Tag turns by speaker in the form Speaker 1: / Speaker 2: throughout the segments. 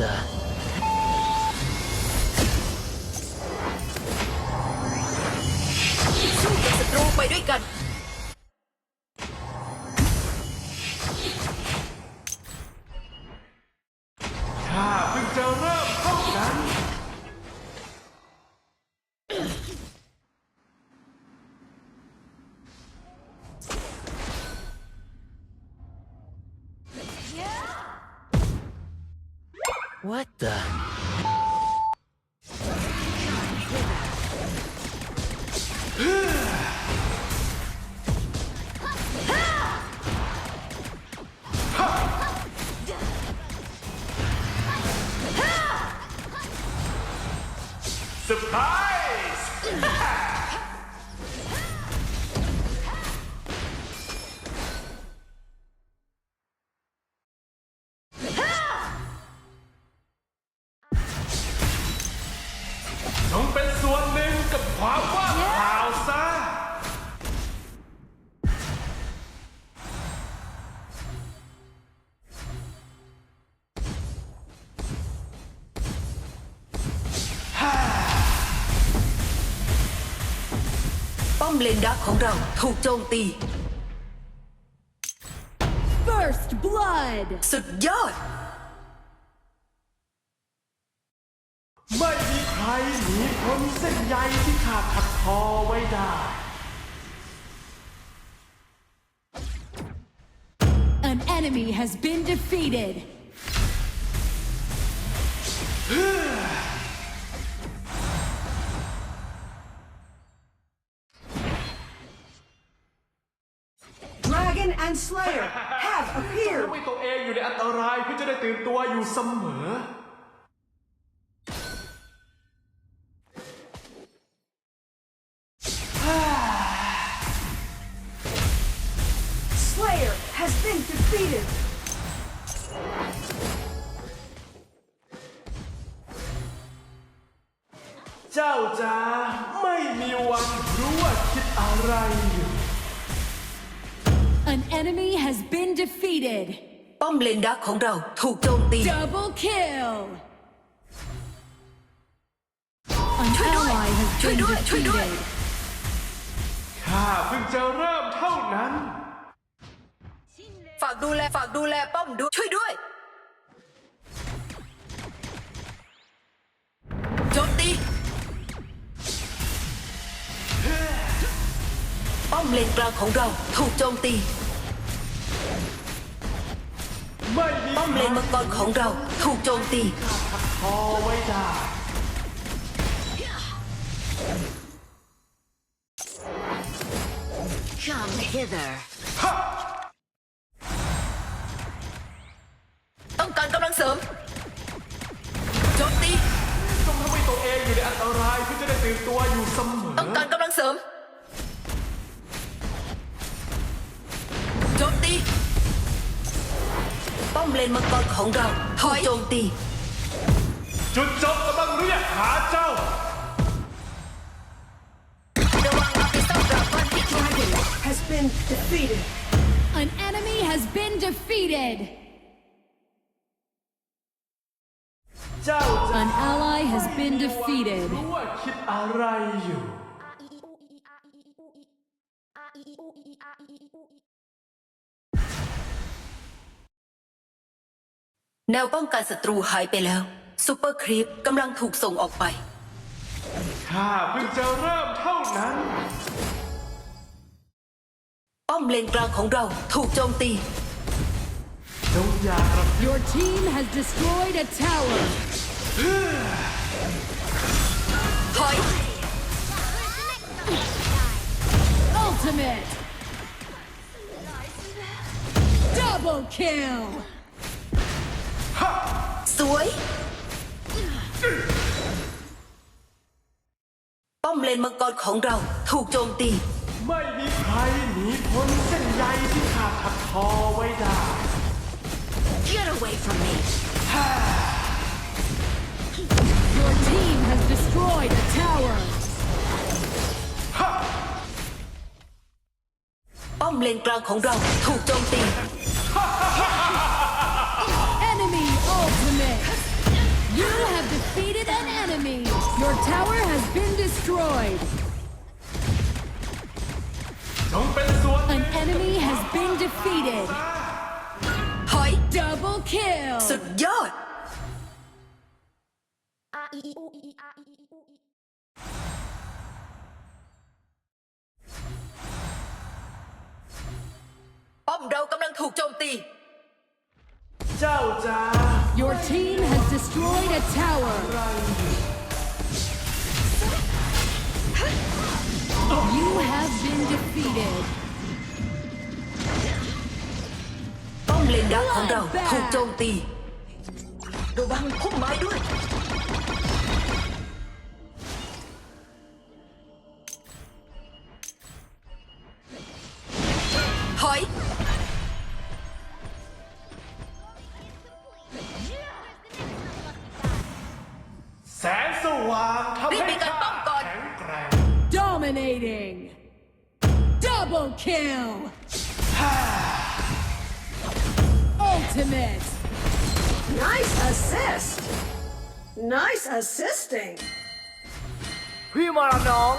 Speaker 1: the
Speaker 2: สู้กับศัตรูไปด้วยกัน
Speaker 1: what the
Speaker 3: จงเป็นส่วนหนึ่งกับความว่างเปล่าซะ
Speaker 2: ป้อมเลนดักของเราถูกโจมตี
Speaker 4: First blood!
Speaker 2: สุดยอด
Speaker 3: ใยที่ขาดถักทอไว้ได้
Speaker 4: An enemy has been defeated.
Speaker 5: Dragon and Slayer have
Speaker 3: ทำ
Speaker 5: appeared.
Speaker 3: ให้ตัวเองอยู่ในอันตรายเพื่อจะได้ตื่นตัวอยู่เสมอ
Speaker 5: has been defeated.
Speaker 3: เจ้าจะไม่มีวันรู้ว่าคิดอะไรอยู่
Speaker 4: An enemy has been defeated.
Speaker 2: ป้อมเลนดักของเราถูกโจมตี
Speaker 4: Double kill! An
Speaker 2: ช่วยด้วย
Speaker 4: ally has
Speaker 2: ช่วย
Speaker 4: been
Speaker 2: ด้วยช่วยด้วย
Speaker 4: defeated.
Speaker 3: ข้าเพิ่งจะเริ่มเท่านั้น
Speaker 2: ฝากดูแลฝากดูแลป้อมด้วยช่วยด้วยโจมตีป้อมเลนกลางของเราถูกโจมตี
Speaker 3: ไม่มี
Speaker 2: ป้อมเลนมังกรของเราถูกโจมตี
Speaker 3: พอไว้ได้
Speaker 2: Come hither สริมโจมตี
Speaker 3: ต้องทำให้ตัวเองอยู่ในอันตรายเพื่อจะได้ตื่นตัวอยู่เสมอ
Speaker 2: ต้องการกำลังเสริมโจมตีป้อมเลนมังกรของเราถูกโจมตี
Speaker 3: จุดจบกำลังเรียกหาเจ้า
Speaker 2: ระวังอาพิซ่าดราก้อนที่
Speaker 5: Dragon has been defeated.
Speaker 4: An enemy has been defeated.
Speaker 3: เจ้าจะ
Speaker 4: An ally has been defeated.
Speaker 3: รู้ว่าคิดอะไรอยู่
Speaker 2: แนวป้องกันศัตรูหายไปแล้วซูเปอร์ครีปกำลังถูกส่งออกไป
Speaker 3: ข้าเพิ่งจะเริ่มเท่านั้น
Speaker 2: ป้อมเลนกลางของเราถูกโจมตี
Speaker 3: จงอย่ากระ
Speaker 4: Your team has destroyed a tower.
Speaker 2: ถอย
Speaker 4: Ultimate! Double kill!
Speaker 2: สวยป้อมเลนมังกรของเราถูกโจมตี
Speaker 3: ไม่มีใครหนีพ้นเส้นใยที่ขาดถักทอไว้ได้
Speaker 2: Get away from me
Speaker 4: Your team has destroyed the tower.
Speaker 2: Bom lên trang của เราถูกโจมตี
Speaker 4: Enemy ultimate.
Speaker 3: You have defeated an enemy. Your tower has been destroyed.
Speaker 4: An enemy has been defeated.
Speaker 2: หอย
Speaker 4: Double kill.
Speaker 2: สุดยอด ป้อมเรากำลังถูกโจมตี
Speaker 3: เจ้าจ้า
Speaker 4: Your team has destroyed a tower. You have been defeated.
Speaker 2: ป้อมเลนดักของเร
Speaker 4: Double kill. Ultimate.
Speaker 5: Nice assist. Nice assisting.
Speaker 1: พี่มาละน้อง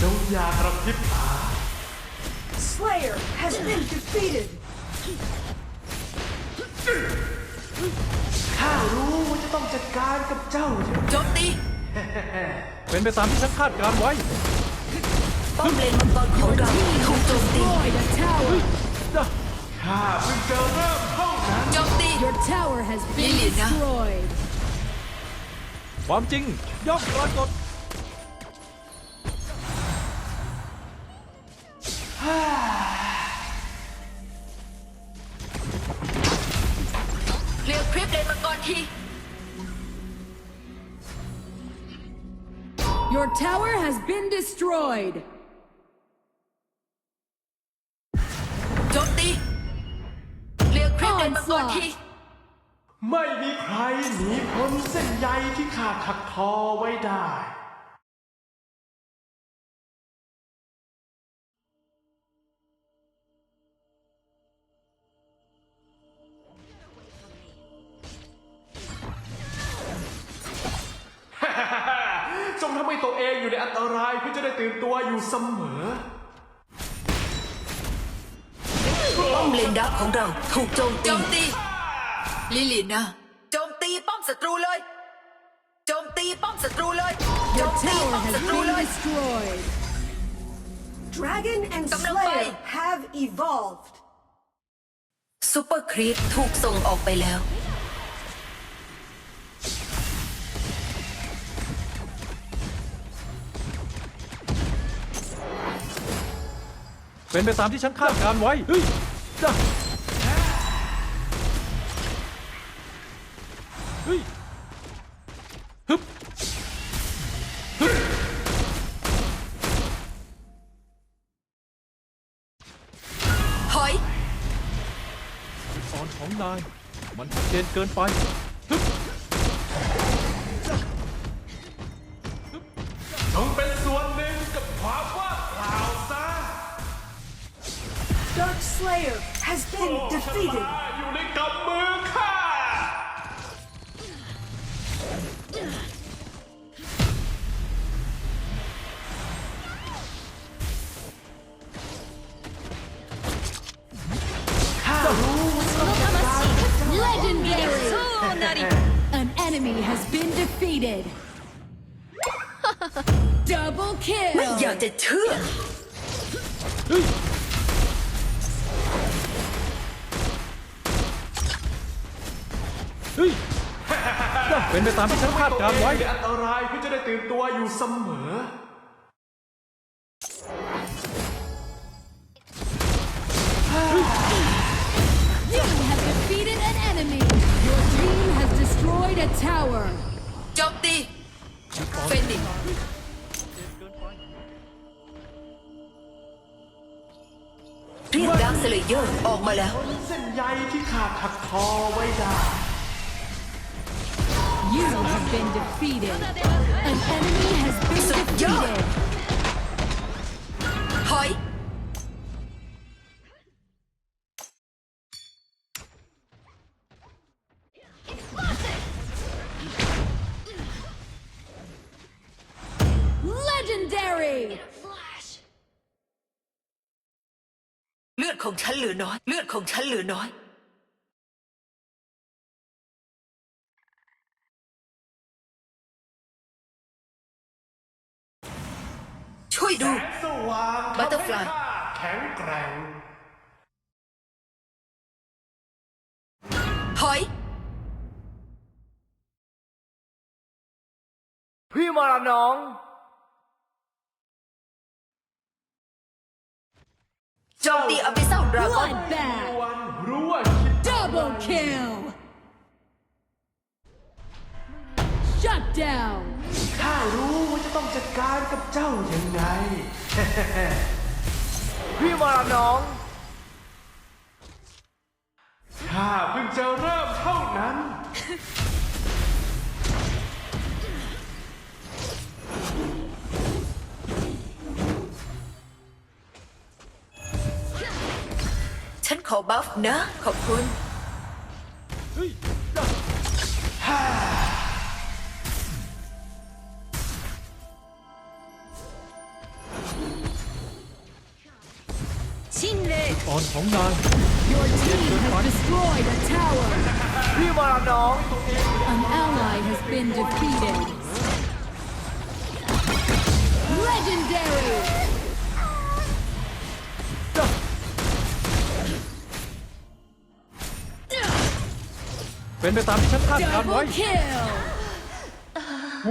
Speaker 3: จงอย่ากระพริบตา
Speaker 5: Slayer has been defeated.
Speaker 3: ข้ารู้ว่าจะต้องจัดการกับเจ้า
Speaker 2: โจมตี
Speaker 6: เป็นไปตามที่ฉันคาดการไว้
Speaker 2: ป้อมเลนมังกรของเราถูกโจมตี
Speaker 4: Destroyed a tower.
Speaker 3: ข้าเพิ่งจะเริ่มเท่านั้น
Speaker 2: โจมตี
Speaker 4: Your tower has been
Speaker 2: Liliana.
Speaker 4: destroyed.
Speaker 6: ความจริงย่อมปรากฏ
Speaker 2: เคลียร์คลิปเลนมังกรที
Speaker 4: Your tower has been destroyed.
Speaker 2: โจมตีเคลียร์คลิปเลนมังกรที
Speaker 3: ไม่มีใครหนีพ้นเส้นใยที่ข้าถักทอไว้ได้ องอยู่ในอันตรายเพื่อจะได้ตื่นตัวอยู่เสมอ
Speaker 2: ป้อมเลนดักของเราถูกโจมตีโจมตี ลิลินะ โจมตีป้อมศัตรูเลย โจมตีป้อมศัตรูเลย โจ
Speaker 4: Your
Speaker 2: มตี
Speaker 4: tower
Speaker 2: ป้อม
Speaker 4: has
Speaker 2: ศัตรู
Speaker 4: been
Speaker 2: เลย
Speaker 4: destroyed.
Speaker 5: Dragon and
Speaker 2: Cầm đầu
Speaker 5: Slayer
Speaker 2: bay.
Speaker 5: have evolved.
Speaker 2: ซูเปอร์ครีปถูกส่งออกไปแล้ว
Speaker 6: เป็นไปตามที่ฉันคาดการไว้เฮ้ยจ้ะเฮ้ยฮึบฮึบ
Speaker 2: ถอย
Speaker 6: จุดอ่อนของนาย มันชัดเจนเกินไป
Speaker 5: Dark Slayer has been
Speaker 3: โลกชะ
Speaker 5: defeated.
Speaker 3: ตาอยู่ในกำมือข้า
Speaker 4: Legendary. An enemy has been defeated. Double
Speaker 2: ไม่อยาก
Speaker 4: kill.
Speaker 2: จะเชื่อ
Speaker 6: เป็นไปตามที่ฉันคาดการไว้
Speaker 3: ในอันตรายเพื่อจะได้ตื่นตัวอยู่เสมอ
Speaker 4: You have defeated an enemy. Your team has destroyed a tower.
Speaker 2: โจมตีเฟนิกซ์เรียกดาร์คสเลเยอร์ออกมาแล้ว
Speaker 3: เส้นใยที่ขาดถักทอไว้ได้
Speaker 4: You have been defeated. An enemy has been defeated.
Speaker 2: Hỏi. Legendary. เลือดของฉันเหลือน้อย วยดู
Speaker 3: สว่าง
Speaker 2: Butterfly
Speaker 3: ทำให้ข้าแข็งแกร่ง
Speaker 2: ถอย
Speaker 1: พี่มาแล้วน้อง
Speaker 2: โจมตีอภิเษาดราก้อน
Speaker 4: Bloodbath.
Speaker 3: วันรู้ว่าคิด
Speaker 4: Double kill. Shut down.
Speaker 3: ข้ารู้ว่าจะต้องจัดการกับเจ้ายังไง
Speaker 1: พี่มาแล้วน้อง
Speaker 3: ข้าเพิ่งจะเริ่มเท่านั้น
Speaker 2: ฉันขอบัฟนะ ขอบคุณ
Speaker 6: ต อนของนาย
Speaker 4: Your team has destroyed a tower.
Speaker 1: พี่มาแล้วน้อง
Speaker 4: An ally has been defeated. Legendary.
Speaker 6: เป็นไปตามที่ฉันคาดการณ์ไว้
Speaker 4: Double kill.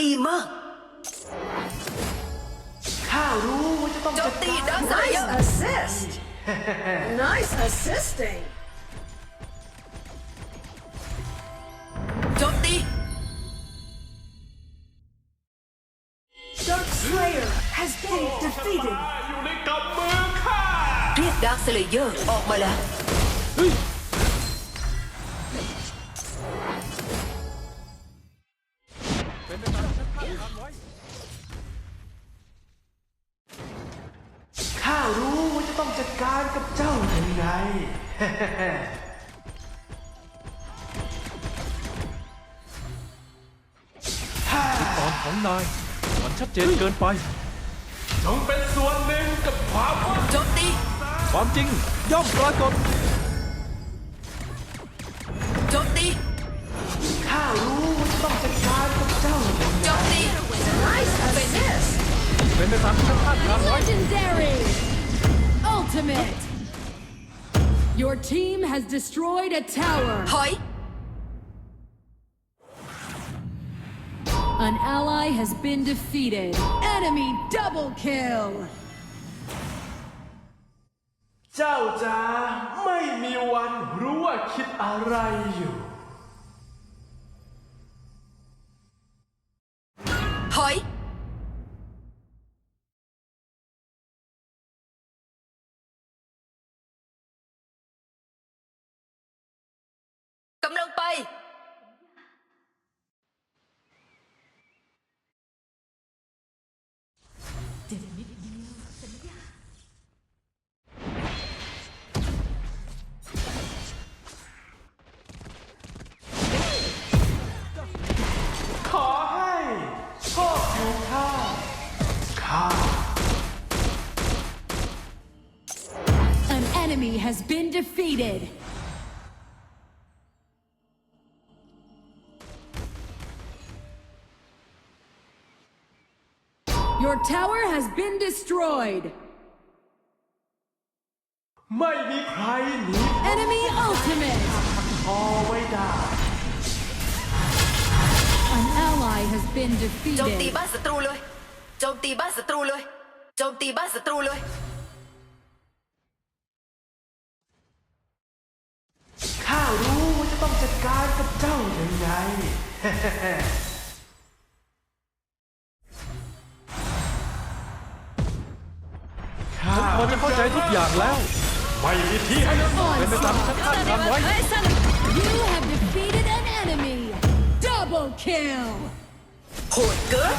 Speaker 2: ดีมาก
Speaker 3: ข้ารู้ว่าจะต้อง
Speaker 2: โจ
Speaker 3: จั
Speaker 2: ม
Speaker 3: ด
Speaker 2: ตี
Speaker 3: การ
Speaker 2: ดาวสาย
Speaker 5: Nice assist. nice assisting.
Speaker 2: โจมตี
Speaker 5: Dark Slayer has been defeated.
Speaker 3: อยู่ในกำมือข้า
Speaker 2: เรียกดาร์คสเลเยอร์ออกมาแล้ว
Speaker 6: ต้
Speaker 3: องจัดการกับเจ้ายังไง
Speaker 6: ตอนของนายมันชัดเจนเกินไป
Speaker 3: จงเป็นส่วนหนึ่งกับความว่า
Speaker 2: โจมตี
Speaker 6: ความจริงย่อมปรากฏ
Speaker 2: โจมตี
Speaker 3: ข้ารู้ว่าจะต้องจัดการกับเจ้ายังไง
Speaker 2: โจมตี
Speaker 5: Nice assist.
Speaker 6: เป็นไปตามที่ฉันคาดการณ์ไว้
Speaker 4: Legendary. Ultimate. Your team has destroyed a tower.
Speaker 2: ถอย
Speaker 4: An ally has been defeated. Enemy double kill.
Speaker 3: เจ้าจะไม่มีวันรู้ว่าคิดอะไรอยู่
Speaker 2: ถ
Speaker 4: defeated. Your tower has been destroyed.
Speaker 3: ไม่มีใครหนี
Speaker 4: Enemy ultimate.
Speaker 3: พอไว้ได้
Speaker 4: An ally has been
Speaker 2: โจมตี
Speaker 4: defeated.
Speaker 2: บ้านศัตรูเลย โจมตีบ้านศัตรูเลย โจมตีบ้านศัตรูเลย
Speaker 3: ต้องจัดการกับเจ้ายังไงข้า
Speaker 6: พอจะเข้าใจทุกอย่างแล้ว
Speaker 3: ไม่มีที่ให้
Speaker 6: เป็นไปตามที่ฉันคาดการณ์ไว้
Speaker 4: You have defeated an enemy. Double kill.
Speaker 2: โหดเกิน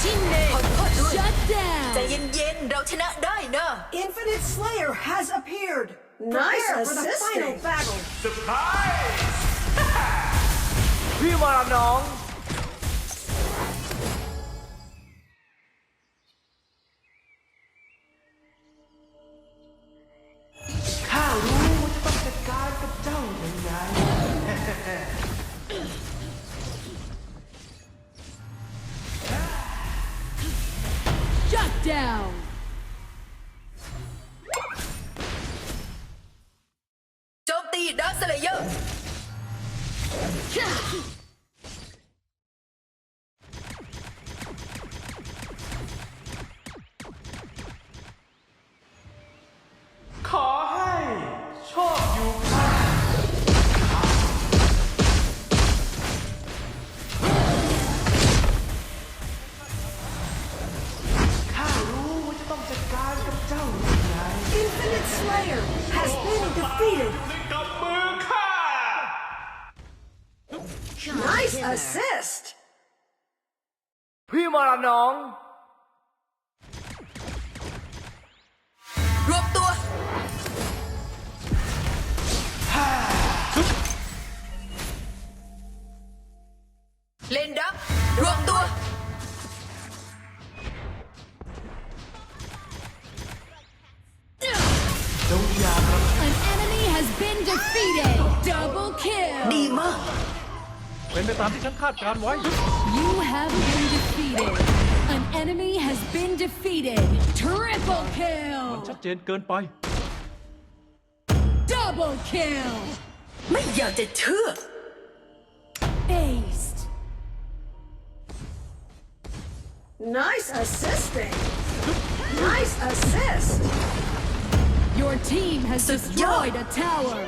Speaker 2: ชินเน่ขอโทษด้วย
Speaker 4: Shut
Speaker 2: ใจ
Speaker 4: down.
Speaker 2: เย็นๆ เราชนะได้นะ
Speaker 5: Infinite Slayer has appeared. Nice Prepare for the final assisting. battle.
Speaker 3: เซอร์ไพรส์
Speaker 1: พี่มาแล้วน้อง
Speaker 3: ตีดั
Speaker 6: คาดการไว้
Speaker 4: You have been defeated. An enemy has been defeated. Triple
Speaker 6: ชั
Speaker 4: kill.
Speaker 6: ดเจนเกินไป
Speaker 4: Double kill.
Speaker 3: ไม่อยากจะเชื่อ
Speaker 4: Aced.
Speaker 5: Nice assisting. Nice assist.
Speaker 4: Your team has destroyed a tower.